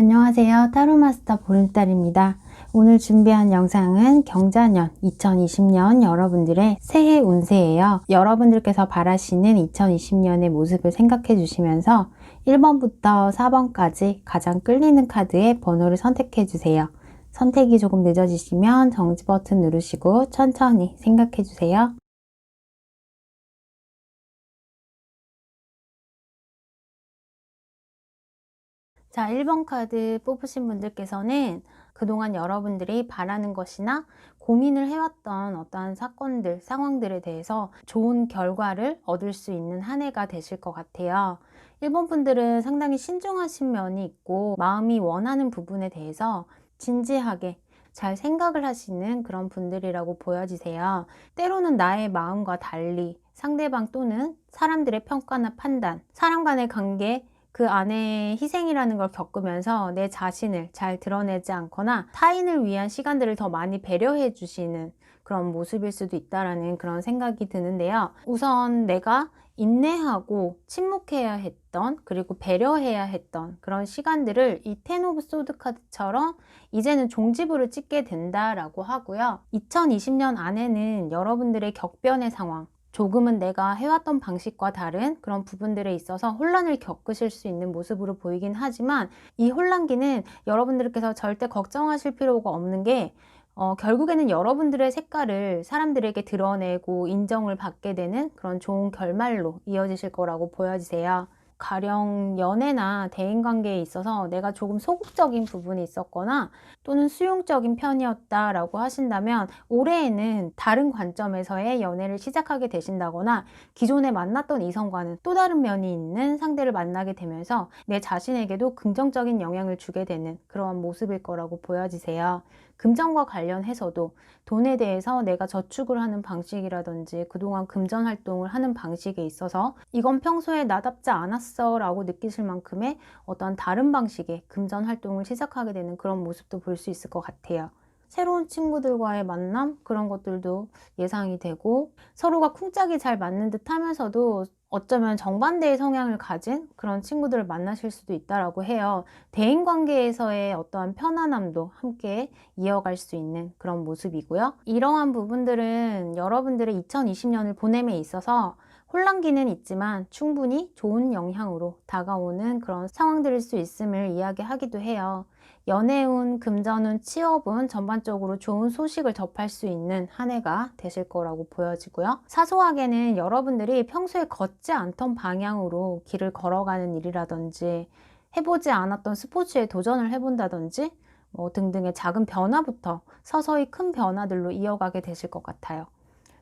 안녕하세요. 타로마스터 보름달입니다. 오늘 준비한 영상은 경자년 2020년 여러분들의 새해 운세예요. 여러분들께서 바라시는 2020년의 모습을 생각해 주시면서 1번부터 4번까지 가장 끌리는 카드의 번호를 선택해 주세요. 선택이 조금 늦어지시면 정지 버튼 누르시고 천천히 생각해 주세요. 자, 1번 카드 뽑으신 분들께서는 그동안 여러분들이 바라는 것이나 고민을 해왔던 어떠한 사건들, 상황들에 대해서 좋은 결과를 얻을 수 있는 한 해가 되실 것 같아요. 1번 분들은 상당히 신중하신 면이 있고 마음이 원하는 부분에 대해서 진지하게 잘 생각을 하시는 그런 분들이라고 보여지세요. 때로는 나의 마음과 달리 상대방 또는 사람들의 평가나 판단, 사람 간의 관계, 그 안에 희생이라는 걸 겪으면서 내 자신을 잘 드러내지 않거나 타인을 위한 시간들을 더 많이 배려해 주시는 그런 모습일 수도 있다라는 그런 생각이 드는데요. 우선 내가 인내하고 침묵해야 했던 그리고 배려해야 했던 그런 시간들을 이텐 오브 소드 카드처럼 이제는 종지부를 찍게 된다라고 하고요. 2020년 안에는 여러분들의 격변의 상황 조금은 내가 해왔던 방식과 다른 그런 부분들에 있어서 혼란을 겪으실 수 있는 모습으로 보이긴 하지만 이 혼란기는 여러분들께서 절대 걱정하실 필요가 없는 게 어, 결국에는 여러분들의 색깔을 사람들에게 드러내고 인정을 받게 되는 그런 좋은 결말로 이어지실 거라고 보여지세요. 가령 연애나 대인관계에 있어서 내가 조금 소극적인 부분이 있었거나 또는 수용적인 편이었다라고 하신다면 올해에는 다른 관점에서의 연애를 시작하게 되신다거나 기존에 만났던 이성과는 또 다른 면이 있는 상대를 만나게 되면서 내 자신에게도 긍정적인 영향을 주게 되는 그러한 모습일 거라고 보여지세요. 금전과 관련해서도 돈에 대해서 내가 저축을 하는 방식이라든지 그동안 금전 활동을 하는 방식에 있어서 이건 평소에 나답지 않았어 라고 느끼실 만큼의 어떤 다른 방식의 금전 활동을 시작하게 되는 그런 모습도 볼 수 있을 것 같아요. 새로운 친구들과의 만남 그런 것들도 예상이 되고 서로가 쿵짝이 잘 맞는 듯 하면서도 어쩌면 정반대의 성향을 가진 그런 친구들을 만나실 수도 있다라고 해요. 대인 관계에서의 어떠한 편안함도 함께 이어갈 수 있는 그런 모습이고요. 이러한 부분들은 여러분들의 2020년을 보냄에 있어서 혼란기는 있지만 충분히 좋은 영향으로 다가오는 그런 상황들일 수 있음을 이야기하기도 해요. 연애운, 금전운, 취업운 전반적으로 좋은 소식을 접할 수 있는 한 해가 되실 거라고 보여지고요. 사소하게는 여러분들이 평소에 걷지 않던 방향으로 길을 걸어가는 일이라든지 해보지 않았던 스포츠에 도전을 해본다든지 뭐 등등의 작은 변화부터 서서히 큰 변화들로 이어가게 되실 것 같아요.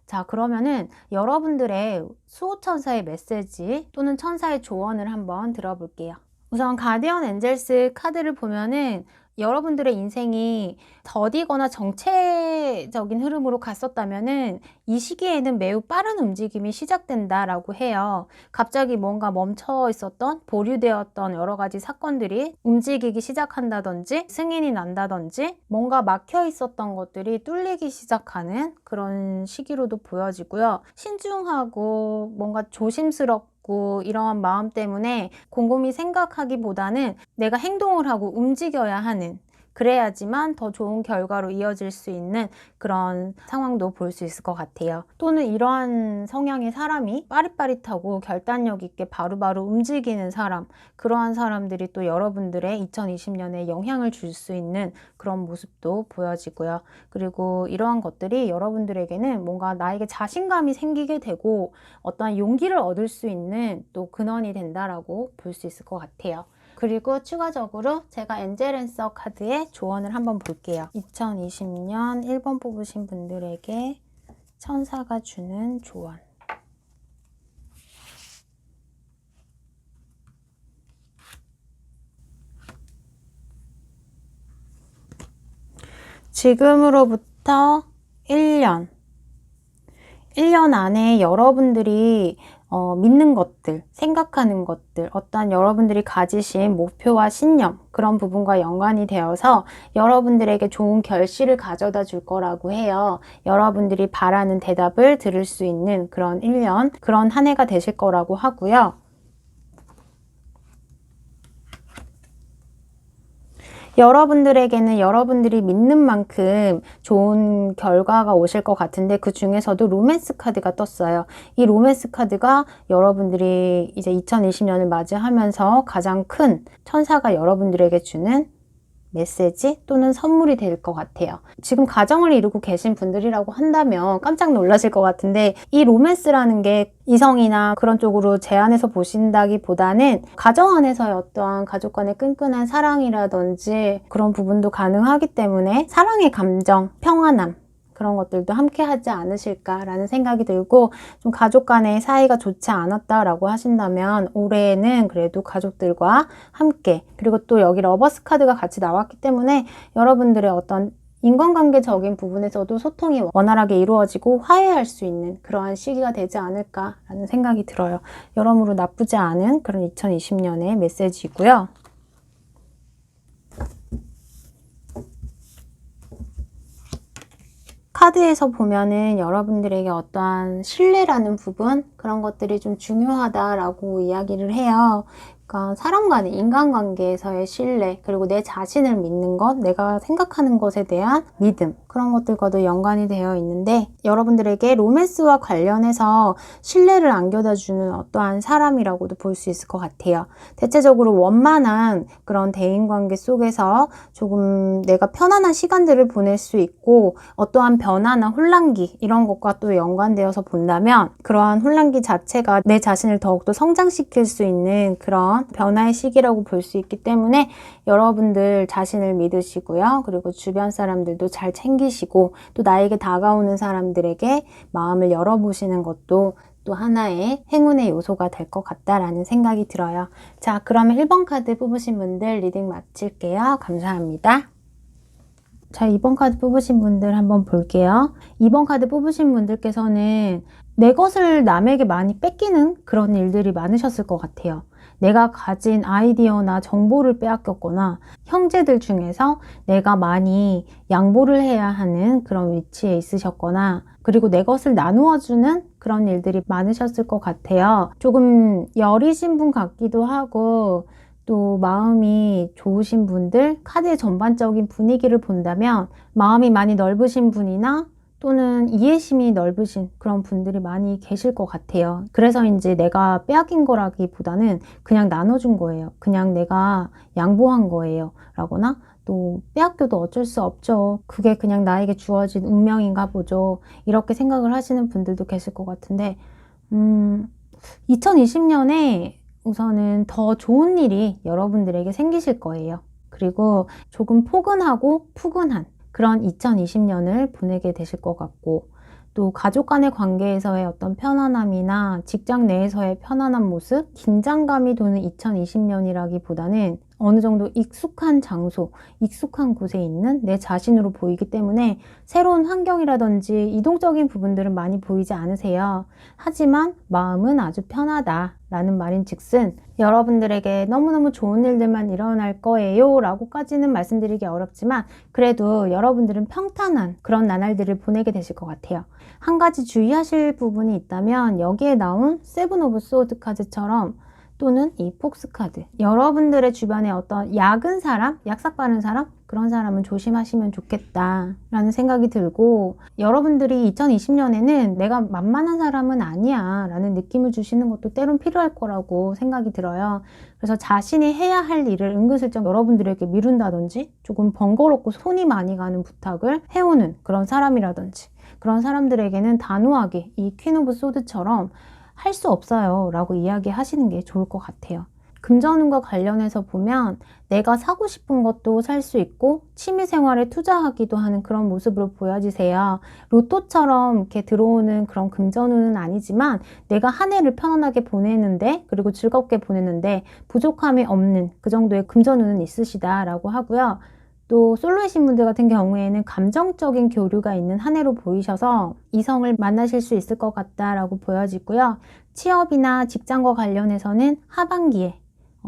자, 그러면은 여러분들의 수호천사의 메시지 또는 천사의 조언을 한번 들어볼게요. 우선 가디언 엔젤스 카드를 보면은 여러분들의 인생이 더디거나 정체적인 흐름으로 갔었다면은 이 시기에는 매우 빠른 움직임이 시작된다라고 해요. 갑자기 뭔가 멈춰 있었던 보류되었던 여러 가지 사건들이 움직이기 시작한다든지 승인이 난다든지 뭔가 막혀 있었던 것들이 뚫리기 시작하는 그런 시기로도 보여지고요. 신중하고 뭔가 조심스럽고 있고 이러한 마음 때문에 곰곰이 생각하기보다는 내가 행동을 하고 움직여야 하는 그래야지만 더 좋은 결과로 이어질 수 있는 그런 상황도 볼 수 있을 것 같아요. 또는 이러한 성향의 사람이 빠릿빠릿하고 결단력 있게 바로바로 움직이는 사람, 그러한 사람들이 또 여러분들의 2020년에 영향을 줄 수 있는 그런 모습도 보여지고요. 그리고 이러한 것들이 여러분들에게는 뭔가 나에게 자신감이 생기게 되고 어떠한 용기를 얻을 수 있는 또 근원이 된다라고 볼 수 있을 것 같아요. 그리고 추가적으로 제가 엔젤앤서 카드의 조언을 한번 볼게요. 2020년 1번 뽑으신 분들에게 천사가 주는 조언. 지금으로부터 1년. 1년 안에 여러분들이 어, 믿는 것들, 생각하는 것들, 어떤 여러분들이 가지신 목표와 신념, 그런 부분과 연관이 되어서 여러분들에게 좋은 결실을 가져다 줄 거라고 해요. 여러분들이 바라는 대답을 들을 수 있는 그런 1년, 그런 한 해가 되실 거라고 하고요. 여러분들에게는 여러분들이 믿는 만큼 좋은 결과가 오실 것 같은데 그 중에서도 로맨스 카드가 떴어요. 이 로맨스 카드가 여러분들이 이제 2020년을 맞이하면서 가장 큰 천사가 여러분들에게 주는 메시지 또는 선물이 될 것 같아요. 지금 가정을 이루고 계신 분들이라고 한다면 깜짝 놀라실 것 같은데 이 로맨스라는 게 이성이나 그런 쪽으로 제안해서 보신다기보다는 가정 안에서의 어떠한 가족 간의 끈끈한 사랑이라든지 그런 부분도 가능하기 때문에 사랑의 감정, 평안함 그런 것들도 함께 하지 않으실까라는 생각이 들고 좀 가족 간의 사이가 좋지 않았다라고 하신다면 올해에는 그래도 가족들과 함께 그리고 또 여기 러버스 카드가 같이 나왔기 때문에 여러분들의 어떤 인간관계적인 부분에서도 소통이 원활하게 이루어지고 화해할 수 있는 그러한 시기가 되지 않을까라는 생각이 들어요. 여러모로 나쁘지 않은 그런 2020년의 메시지이고요. 카드에서 보면은 여러분들에게 어떠한 신뢰라는 부분 그런 것들이 좀 중요하다라고 이야기를 해요. 그러니까 사람 간의 인간관계에서의 신뢰 그리고 내 자신을 믿는 것 내가 생각하는 것에 대한 믿음 그런 것들과도 연관이 되어 있는데 여러분들에게 로맨스와 관련해서 신뢰를 안겨다 주는 어떠한 사람이라고도 볼 수 있을 것 같아요. 대체적으로 원만한 그런 대인관계 속에서 조금 내가 편안한 시간들을 보낼 수 있고 어떠한 변화나 혼란기 이런 것과 또 연관되어서 본다면 그러한 혼란기 자체가 내 자신을 더욱더 성장시킬 수 있는 그런 변화의 시기라고 볼 수 있기 때문에 여러분들 자신을 믿으시고요. 그리고 주변 사람들도 잘 챙기 시고 또 나에게 다가오는 사람들에게 마음을 열어보시는 것도 또 하나의 행운의 요소가 될 것 같다라는 생각이 들어요. 자, 그러면 1번 카드 뽑으신 분들 리딩 마칠게요. 감사합니다. 자, 2번 카드 뽑으신 분들 한번 볼게요. 2번 카드 뽑으신 분들께서는 내 것을 남에게 많이 뺏기는 그런 일들이 많으셨을 것 같아요. 내가 가진 아이디어나 정보를 빼앗겼거나 형제들 중에서 내가 많이 양보를 해야 하는 그런 위치에 있으셨거나 그리고 내 것을 나누어주는 그런 일들이 많으셨을 것 같아요. 조금 여리신 분 같기도 하고 또 마음이 좋으신 분들, 카드의 전반적인 분위기를 본다면 마음이 많이 넓으신 분이나 또는 이해심이 넓으신 그런 분들이 많이 계실 것 같아요. 그래서 이제 내가 빼앗긴 거라기보다는 그냥 나눠준 거예요. 그냥 내가 양보한 거예요. 라거나 또 빼앗겨도 어쩔 수 없죠. 그게 그냥 나에게 주어진 운명인가 보죠. 이렇게 생각을 하시는 분들도 계실 것 같은데, 음, 2020년에 우선은 더 좋은 일이 여러분들에게 생기실 거예요. 그리고 조금 포근하고 푸근한 그런 2020년을 보내게 되실 것 같고, 또 가족 간의 관계에서의 어떤 편안함이나 직장 내에서의 편안한 모습, 긴장감이 도는 2020년이라기보다는 어느 정도 익숙한 장소, 익숙한 곳에 있는 내 자신으로 보이기 때문에 새로운 환경이라든지 이동적인 부분들은 많이 보이지 않으세요. 하지만 마음은 아주 편하다. 라는 말인 즉슨 여러분들에게 너무너무 좋은 일들만 일어날 거예요 라고까지는 말씀드리기 어렵지만 그래도 여러분들은 평탄한 그런 나날들을 보내게 되실 것 같아요. 한 가지 주의하실 부분이 있다면 여기에 나온 세븐 오브 소드 카드처럼 또는 이 폭스 카드. 여러분들의 주변에 어떤 약은 사람, 약삭 빠른 사람 그런 사람은 조심하시면 좋겠다 라는 생각이 들고 여러분들이 2020년에는 내가 만만한 사람은 아니야 라는 느낌을 주시는 것도 때론 필요할 거라고 생각이 들어요. 그래서 자신이 해야 할 일을 은근슬쩍 여러분들에게 미룬다든지 조금 번거롭고 손이 많이 가는 부탁을 해오는 그런 사람이라든지 그런 사람들에게는 단호하게 이 퀸 오브 소드처럼 할 수 없어요 라고 이야기하시는 게 좋을 것 같아요. 금전운과 관련해서 보면 내가 사고 싶은 것도 살 수 있고 취미 생활에 투자하기도 하는 그런 모습으로 보여지세요. 로또처럼 이렇게 들어오는 그런 금전운은 아니지만 내가 한 해를 편안하게 보내는데 그리고 즐겁게 보내는데 부족함이 없는 그 정도의 금전운은 있으시다라고 하고요. 또 솔로이신 분들 같은 경우에는 감정적인 교류가 있는 한 해로 보이셔서 이성을 만나실 수 있을 것 같다라고 보여지고요. 취업이나 직장과 관련해서는 하반기에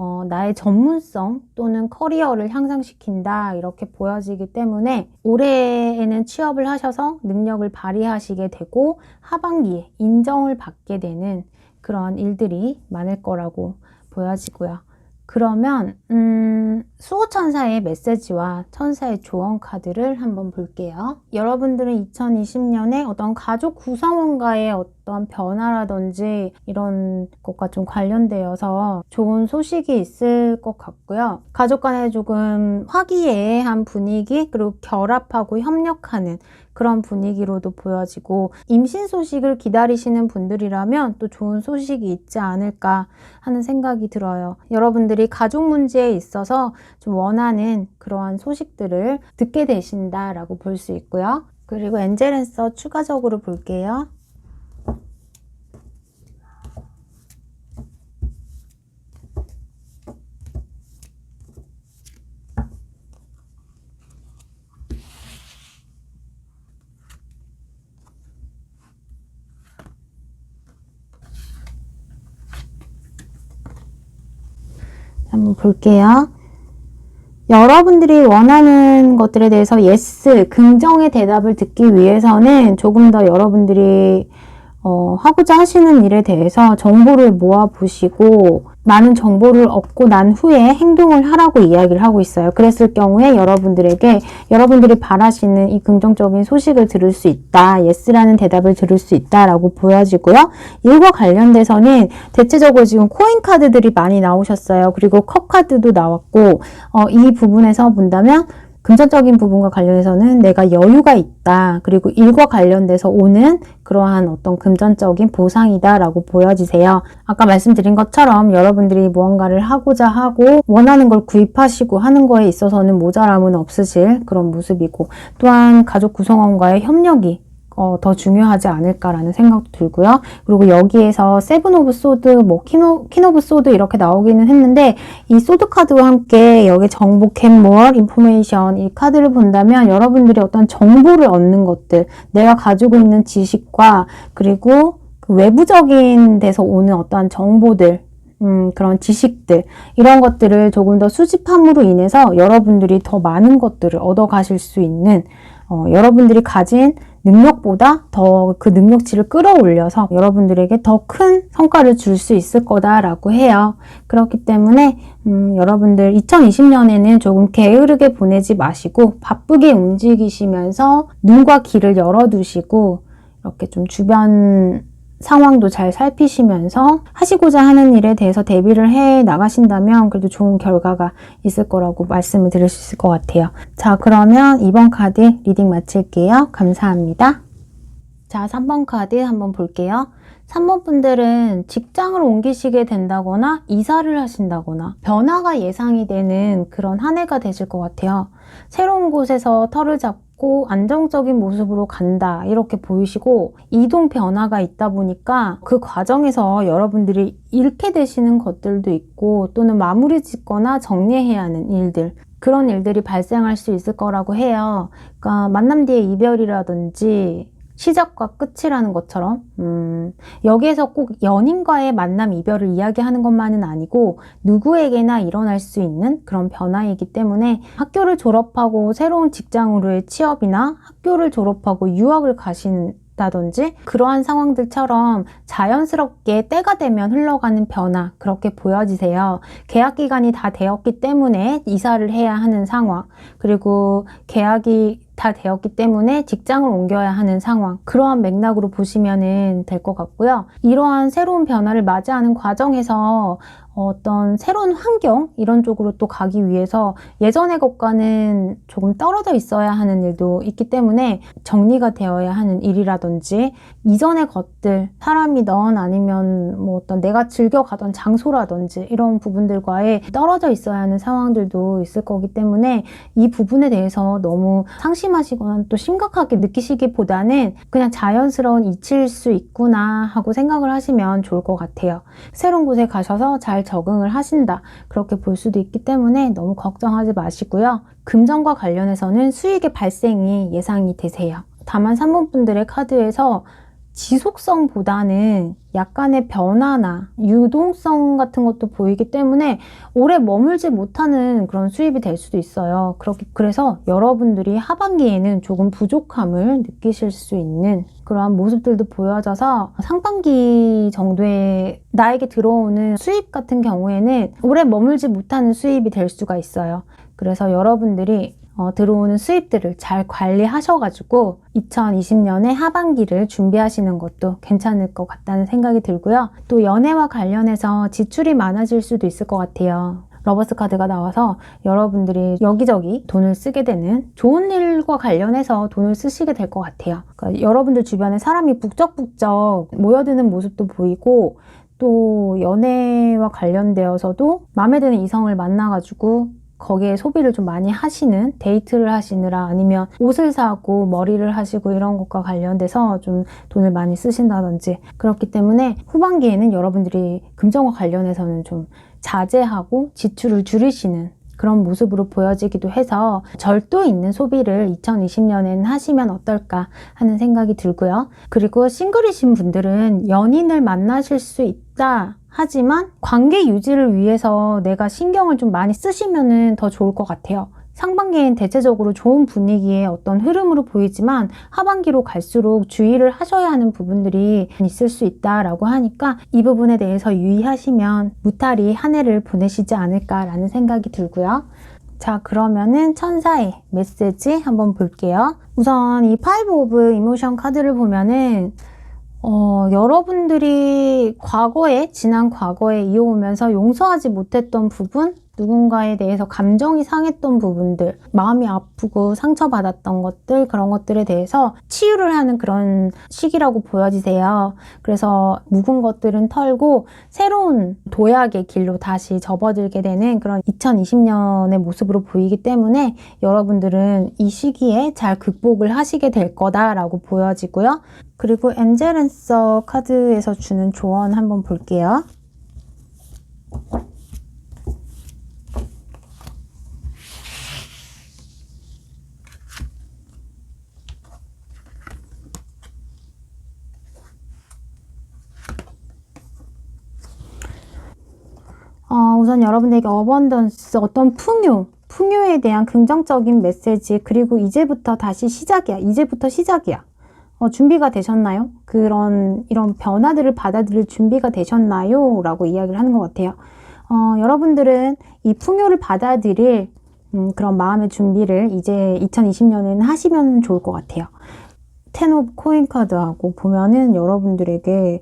어, 나의 전문성 또는 커리어를 향상시킨다 이렇게 보여지기 때문에 올해에는 취업을 하셔서 능력을 발휘하시게 되고 하반기에 인정을 받게 되는 그런 일들이 많을 거라고 보여지고요. 그러면 음, 수호 천사의 메시지와 천사의 조언 카드를 한번 볼게요. 여러분들은 2020년에 어떤 가족 구성원과의 어떤 변화라든지 이런 것과 좀 관련되어서 좋은 소식이 있을 것 같고요. 가족 간에 조금 화기애애한 분위기 그리고 결합하고 협력하는 그런 분위기로도 보여지고 임신 소식을 기다리시는 분들이라면 또 좋은 소식이 있지 않을까 하는 생각이 들어요. 여러분들이 가족 문제에 있어서 좀 원하는 그러한 소식들을 듣게 되신다라고 볼 수 있고요. 그리고 엔젤앤서 추가적으로 볼게요. 한번 볼게요. 여러분들이 원하는 것들에 대해서 yes, 긍정의 대답을 듣기 위해서는 조금 더 여러분들이 어, 하고자 하시는 일에 대해서 정보를 모아 보시고 많은 정보를 얻고 난 후에 행동을 하라고 이야기를 하고 있어요. 그랬을 경우에 여러분들에게 여러분들이 바라시는 이 긍정적인 소식을 들을 수 있다. 예스라는 대답을 들을 수 있다라고 보여지고요. 일과 관련돼서는 대체적으로 지금 코인 카드들이 많이 나오셨어요. 그리고 컵 카드도 나왔고 어, 이 부분에서 본다면 금전적인 부분과 관련해서는 내가 여유가 있다. 그리고 일과 관련돼서 오는 그러한 어떤 금전적인 보상이다라고 보여지세요. 아까 말씀드린 것처럼 여러분들이 무언가를 하고자 하고 원하는 걸 구입하시고 하는 거에 있어서는 모자람은 없으실 그런 모습이고 또한 가족 구성원과의 협력이 어, 더 중요하지 않을까라는 생각도 들고요. 그리고 여기에서 세븐 오브 소드, 뭐 킹오, 킹 오브 소드 이렇게 나오기는 했는데 이 소드 카드와 함께 여기 정보 캔몰, 인포메이션 이 카드를 본다면 여러분들이 어떤 정보를 얻는 것들, 내가 가지고 있는 지식과 그리고 그 외부적인 데서 오는 어떠한 정보들 음, 그런 지식들, 이런 것들을 조금 더 수집함으로 인해서 여러분들이 더 많은 것들을 얻어 가실 수 있는, 어, 여러분들이 가진 능력보다 더 그 능력치를 끌어올려서 여러분들에게 더 큰 성과를 줄 수 있을 거다라고 해요. 그렇기 때문에 음, 여러분들 2020년에는 조금 게으르게 보내지 마시고 바쁘게 움직이시면서 눈과 귀를 열어두시고 이렇게 좀 주변 상황도 잘 살피시면서 하시고자 하는 일에 대해서 대비를 해 나가신다면 그래도 좋은 결과가 있을 거라고 말씀을 드릴 수 있을 것 같아요. 자, 그러면 이번 카드 리딩 마칠게요. 감사합니다. 자, 3번 카드 한번 볼게요. 3번 분들은 직장을 옮기시게 된다거나 이사를 하신다거나 변화가 예상이 되는 그런 한 해가 되실 것 같아요. 새로운 곳에서 털을 잡고 안정적인 모습으로 간다 이렇게 보이시고 이동 변화가 있다 보니까 그 과정에서 여러분들이 잃게 되시는 것들도 있고 또는 마무리 짓거나 정리해야 하는 일들 그런 일들이 발생할 수 있을 거라고 해요. 그러니까 만남 뒤에 이별이라든지 시작과 끝이라는 것처럼 음, 여기에서 꼭 연인과의 만남 이별을 이야기하는 것만은 아니고 누구에게나 일어날 수 있는 그런 변화이기 때문에 학교를 졸업하고 새로운 직장으로의 취업이나 학교를 졸업하고 유학을 가신 다든지 그러한 상황들처럼 자연스럽게 때가 되면 흘러가는 변화 그렇게 보여지세요. 계약 기간이 다 되었기 때문에 이사를 해야 하는 상황 그리고 계약이 다 되었기 때문에 직장을 옮겨야 하는 상황 그러한 맥락으로 보시면 될 것 같고요. 이러한 새로운 변화를 맞이하는 과정에서 어떤 새로운 환경 이런 쪽으로 또 가기 위해서 예전의 것과는 조금 떨어져 있어야 하는 일도 있기 때문에 정리가 되어야 하는 일이라든지 이전의 것들 사람이던 아니면 뭐 어떤 내가 즐겨 가던 장소라든지 이런 부분들과의 떨어져 있어야 하는 상황들도 있을 거기 때문에 이 부분에 대해서 너무 상심하시거나 또 심각하게 느끼시기보다는 그냥 자연스러운 이치일 수 있구나 하고 생각을 하시면 좋을 것 같아요. 새로운 곳에 가셔서 잘 적응을 하신다. 그렇게 볼 수도 있기 때문에 너무 걱정하지 마시고요. 금전과 관련해서는 수익의 발생이 예상이 되세요. 다만 3번 분들의 카드에서 지속성보다는 약간의 변화나 유동성 같은 것도 보이기 때문에 오래 머물지 못하는 그런 수입이 될 수도 있어요. 그렇게 그래서 여러분들이 하반기에는 조금 부족함을 느끼실 수 있는 그러한 모습들도 보여져서 상반기 정도에 나에게 들어오는 수입 같은 경우에는 오래 머물지 못하는 수입이 될 수가 있어요. 그래서 여러분들이 어, 들어오는 수입들을 잘 관리하셔가지고 2020년에 하반기를 준비하시는 것도 괜찮을 것 같다는 생각이 들고요. 또 연애와 관련해서 지출이 많아질 수도 있을 것 같아요. 러버스 카드가 나와서 여러분들이 여기저기 돈을 쓰게 되는 좋은 일과 관련해서 돈을 쓰시게 될 것 같아요. 그러니까 여러분들 주변에 사람이 북적북적 모여드는 모습도 보이고 또 연애와 관련되어서도 마음에 드는 이성을 만나가지고 거기에 소비를 좀 많이 하시는 데이트를 하시느라 아니면 옷을 사고 머리를 하시고 이런 것과 관련돼서 좀 돈을 많이 쓰신다든지 그렇기 때문에 후반기에는 여러분들이 금전과 관련해서는 좀 자제하고 지출을 줄이시는 그런 모습으로 보여지기도 해서 절도 있는 소비를 2020년에는 하시면 어떨까 하는 생각이 들고요. 그리고 싱글이신 분들은 연인을 만나실 수 있다. 하지만 관계 유지를 위해서 내가 신경을 좀 많이 쓰시면 더 좋을 것 같아요. 상반기엔 대체적으로 좋은 분위기의 어떤 흐름으로 보이지만 하반기로 갈수록 주의를 하셔야 하는 부분들이 있을 수 있다라고 하니까 이 부분에 대해서 유의하시면 무탈히 한 해를 보내시지 않을까라는 생각이 들고요. 자, 그러면은 천사의 메시지 한번 볼게요. 우선 이 파이브 오브 이모션 카드를 보면은 어, 여러분들이 과거에, 지난 과거에 이어오면서 용서하지 못했던 부분, 누군가에 대해서 감정이 상했던 부분들, 마음이 아프고 상처받았던 것들, 그런 것들에 대해서 치유를 하는 그런 시기라고 보여지세요. 그래서 묵은 것들은 털고 새로운 도약의 길로 다시 접어들게 되는 그런 2020년의 모습으로 보이기 때문에 여러분들은 이 시기에 잘 극복을 하시게 될 거다라고 보여지고요. 그리고 엔젤 앤서 카드에서 주는 조언 한번 볼게요. 어, 우선 여러분에게 어번던스, 어떤 풍요, 풍요에 대한 긍정적인 메시지, 그리고 이제부터 다시 시작이야. 이제부터 시작이야. 어, 준비가 되셨나요? 그런, 이런 변화들을 받아들일 준비가 되셨나요? 라고 이야기를 하는 것 같아요. 어, 여러분들은 이 풍요를 받아들일 음, 그런 마음의 준비를 이제 2020년에는 하시면 좋을 것 같아요. 텐 오브 코인 카드하고 보면은 여러분들에게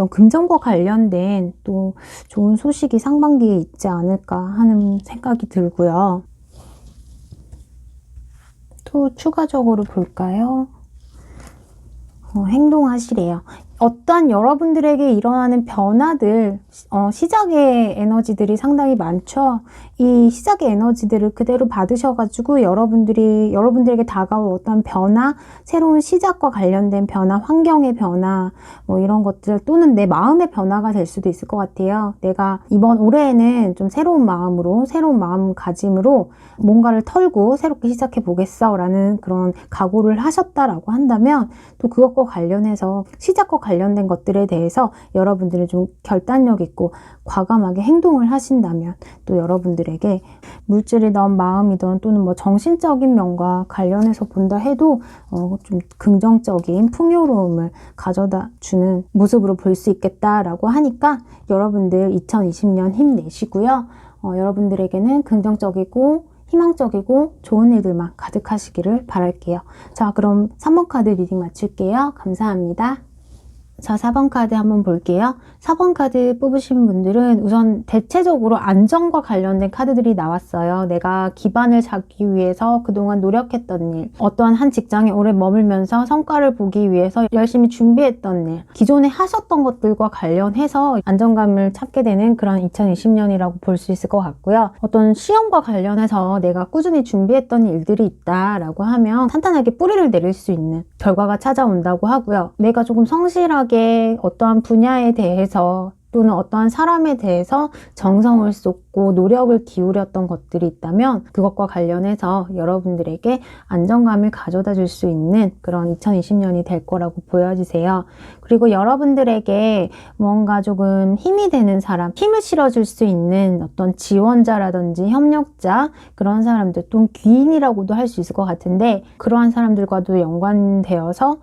어떤 금전과 관련된 또 좋은 소식이 상반기에 있지 않을까 하는 생각이 들고요. 또 추가적으로 볼까요? 어, 행동하시래요. 어떤 여러분들에게 일어나는 변화들, 어, 시작의 에너지들이 상당히 많죠. 이 시작의 에너지들을 그대로 받으셔가지고 여러분들이, 여러분들에게 다가올 어떤 변화, 새로운 시작과 관련된 변화, 환경의 변화, 뭐 이런 것들, 또는 내 마음의 변화가 될 수도 있을 것 같아요. 내가 이번 올해에는 좀 새로운 마음으로, 새로운 마음가짐으로 뭔가를 털고 새롭게 시작해 보겠어. 라는 그런 각오를 하셨다라고 한다면 또 그것과 관련해서 시작과 관련 된 것들에 대해서 여러분들이 좀 결단력 있고 과감하게 행동을 하신다면 또 여러분들에게 물질이든 마음이든 또는 뭐 정신적인 면과 관련해서 본다 해도 어, 좀 긍정적인 풍요로움을 가져다 주는 모습으로 볼 수 있겠다라고 하니까 여러분들 2020년 힘내시고요. 어, 여러분들에게는 긍정적이고 희망적이고 좋은 일들만 가득하시기를 바랄게요. 자, 그럼 3번 카드 리딩 마칠게요. 감사합니다. 자, 4번 카드 한번 볼게요. 4번 카드 뽑으신 분들은 우선 대체적으로 안정과 관련된 카드들이 나왔어요. 내가 기반을 잡기 위해서 그동안 노력했던 일, 어떠한 한 직장에 오래 머물면서 성과를 보기 위해서 열심히 준비했던 일, 기존에 하셨던 것들과 관련해서 안정감을 찾게 되는 그런 2020년이라고 볼 수 있을 것 같고요. 어떤 시험과 관련해서 내가 꾸준히 준비했던 일들이 있다라고 하면 탄탄하게 뿌리를 내릴 수 있는 결과가 찾아온다고 하고요. 내가 조금 성실하게 어떠한 분야에 대해서 또는 어떠한 사람에 대해서 정성을 쏟고 노력을 기울였던 것들이 있다면 그것과 관련해서 여러분들에게 안정감을 가져다 줄 수 있는 그런 2020년이 될 거라고 보여지세요. 그리고 여러분들에게 뭔가 조금 힘이 되는 사람, 힘을 실어줄 수 있는 어떤 지원자라든지 협력자, 그런 사람들, 또 귀인이라고도 할 수 있을 것 같은데, 그러한 사람들과도 연관되어서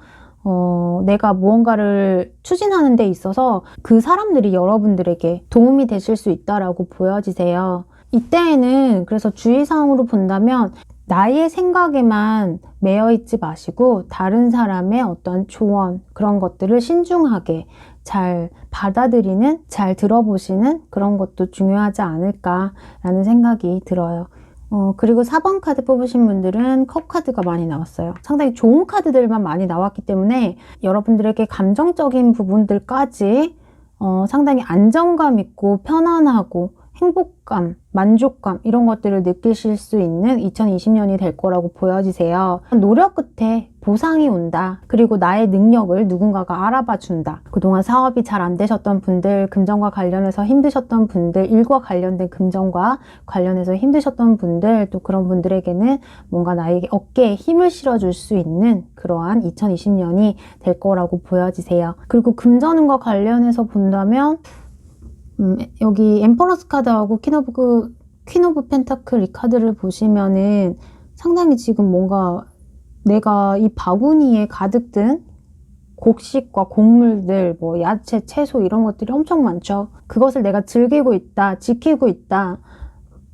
어, 내가 무언가를 추진하는 데 있어서 그 사람들이 여러분들에게 도움이 되실 수 있다라고 보여지세요. 이때에는 그래서 주의사항으로 본다면 나의 생각에만 매여 있지 마시고 다른 사람의 어떤 조언 그런 것들을 신중하게 잘 받아들이는, 잘 들어보시는 그런 것도 중요하지 않을까라는 생각이 들어요. 어, 그리고 4번 카드 뽑으신 분들은 컵 카드가 많이 나왔어요. 상당히 좋은 카드들만 많이 나왔기 때문에 여러분들에게 감정적인 부분들까지 어, 상당히 안정감 있고 편안하고 행복감, 만족감 이런 것들을 느끼실 수 있는 2020년이 될 거라고 보여지세요. 노력 끝에 보상이 온다. 그리고 나의 능력을 누군가가 알아봐 준다. 그동안 사업이 잘 안 되셨던 분들, 금전과 관련해서 힘드셨던 분들, 일과 관련된 금전과 관련해서 힘드셨던 분들, 또 그런 분들에게는 뭔가 나에게 어깨에 힘을 실어줄 수 있는 그러한 2020년이 될 거라고 보여지세요. 그리고 금전운과 관련해서 본다면 음, 여기 엠퍼러스 카드하고 퀸 오브, 퀸 오브 펜타클 이 카드를 보시면은 상당히 지금 뭔가 내가 이 바구니에 가득 든 곡식과 곡물들, 뭐 야채, 채소 이런 것들이 엄청 많죠. 그것을 내가 즐기고 있다, 지키고 있다,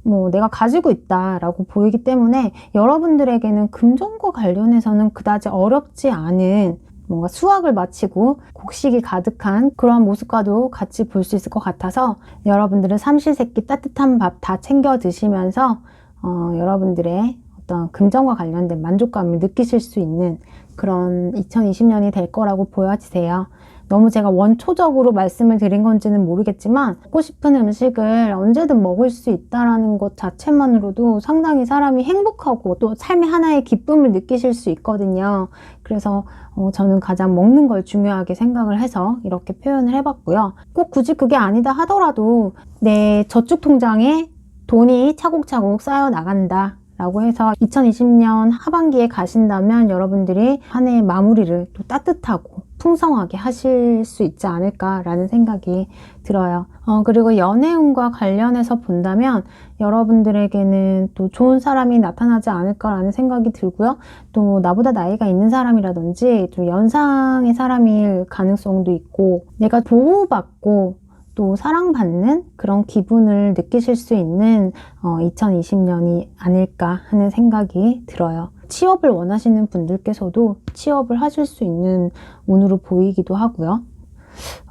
뭐 내가 가지고 있다라고 보이기 때문에 여러분들에게는 금전과 관련해서는 그다지 어렵지 않은 뭔가 수학을 마치고 곡식이 가득한 그런 모습과도 같이 볼 수 있을 것 같아서 여러분들은 삼시세끼 따뜻한 밥 다 챙겨 드시면서 어, 여러분들의 어떤 금전과 관련된 만족감을 느끼실 수 있는 그런 2020년이 될 거라고 보여지세요. 너무 제가 원초적으로 말씀을 드린 건지는 모르겠지만 먹고 싶은 음식을 언제든 먹을 수 있다라는 것 자체만으로도 상당히 사람이 행복하고 또 삶의 하나의 기쁨을 느끼실 수 있거든요. 그래서 어, 저는 가장 먹는 걸 중요하게 생각을 해서 이렇게 표현을 해봤고요. 꼭 굳이 그게 아니다 하더라도 내 저축 통장에 돈이 차곡차곡 쌓여 나간다. 라고 해서 2020년 하반기에 가신다면 여러분들이 한 해의 마무리를 또 따뜻하고 풍성하게 하실 수 있지 않을까라는 생각이 들어요. 어, 그리고 연애운과 관련해서 본다면 여러분들에게는 또 좋은 사람이 나타나지 않을까라는 생각이 들고요. 또 나보다 나이가 있는 사람이라든지 좀 연상의 사람일 가능성도 있고 내가 보호받고 또 사랑받는 그런 기분을 느끼실 수 있는 어, 2020년이 아닐까 하는 생각이 들어요. 취업을 원하시는 분들께서도 취업을 하실 수 있는 운으로 보이기도 하고요.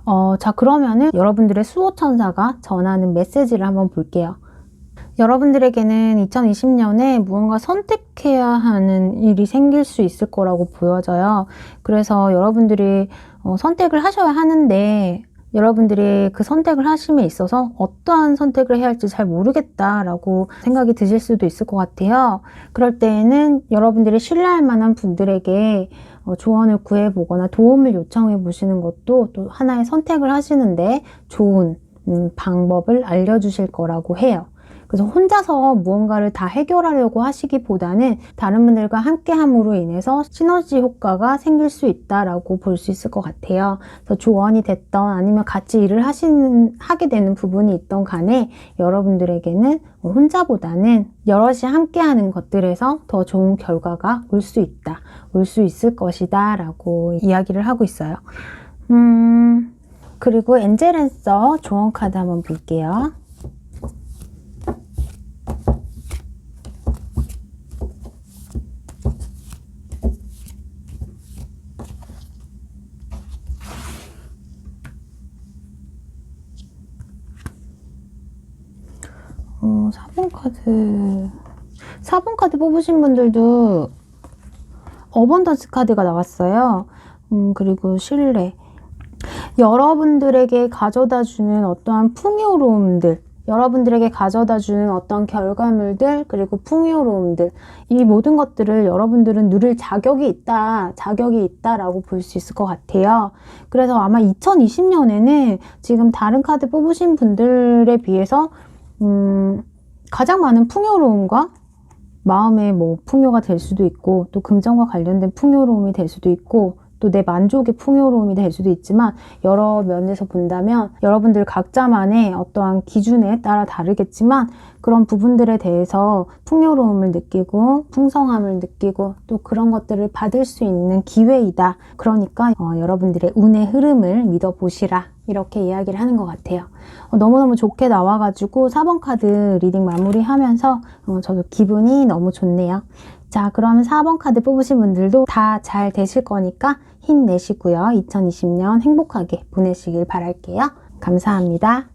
어, 자, 그러면은 여러분들의 수호천사가 전하는 메시지를 한번 볼게요. 여러분들에게는 2020년에 무언가 선택해야 하는 일이 생길 수 있을 거라고 보여져요. 그래서 여러분들이 어, 선택을 하셔야 하는데 여러분들이 그 선택을 하심에 있어서 어떠한 선택을 해야 할지 잘 모르겠다라고 생각이 드실 수도 있을 것 같아요. 그럴 때에는 여러분들이 신뢰할 만한 분들에게 어, 조언을 구해보거나 도움을 요청해 보시는 것도 또 하나의 선택을 하시는데 좋은 음, 방법을 알려주실 거라고 해요. 그래서 혼자서 무언가를 다 해결하려고 하시기보다는 다른 분들과 함께 함으로 인해서 시너지 효과가 생길 수 있다라고 볼 수 있을 것 같아요. 그래서 조언이 됐던 아니면 같이 일을 하시는, 하게 되는 부분이 있던 간에 여러분들에게는 혼자보다는 여럿이 함께 하는 것들에서 더 좋은 결과가 올 수 있다, 올 수 있을 것이다 라고 이야기를 하고 있어요. 음, 그리고 엔젤 앤서 조언 카드 한번 볼게요. 어, 4번 카드. 4번 카드 뽑으신 분들도 어번던스 카드가 나왔어요. 음, 그리고 신뢰. 여러분들에게 가져다 주는 어떠한 풍요로움들, 여러분들에게 가져다 주는 어떤 결과물들, 그리고 풍요로움들, 이 모든 것들을 여러분들은 누릴 자격이 있다, 자격이 있다라고 볼 수 있을 것 같아요. 그래서 아마 2020년에는 지금 다른 카드 뽑으신 분들에 비해서, 음, 가장 많은 풍요로움과 마음의 뭐 풍요가 될 수도 있고, 또 금전과 관련된 풍요로움이 될 수도 있고, 또 내 만족의 풍요로움이 될 수도 있지만 여러 면에서 본다면 여러분들 각자만의 어떠한 기준에 따라 다르겠지만 그런 부분들에 대해서 풍요로움을 느끼고 풍성함을 느끼고 또 그런 것들을 받을 수 있는 기회이다. 그러니까 어, 여러분들의 운의 흐름을 믿어보시라. 이렇게 이야기를 하는 것 같아요. 어, 너무너무 좋게 나와가지고 4번 카드 리딩 마무리하면서 어, 저도 기분이 너무 좋네요. 자, 그러면 4번 카드 뽑으신 분들도 다 잘 되실 거니까 힘내시고요. 2020년 행복하게 보내시길 바랄게요. 감사합니다.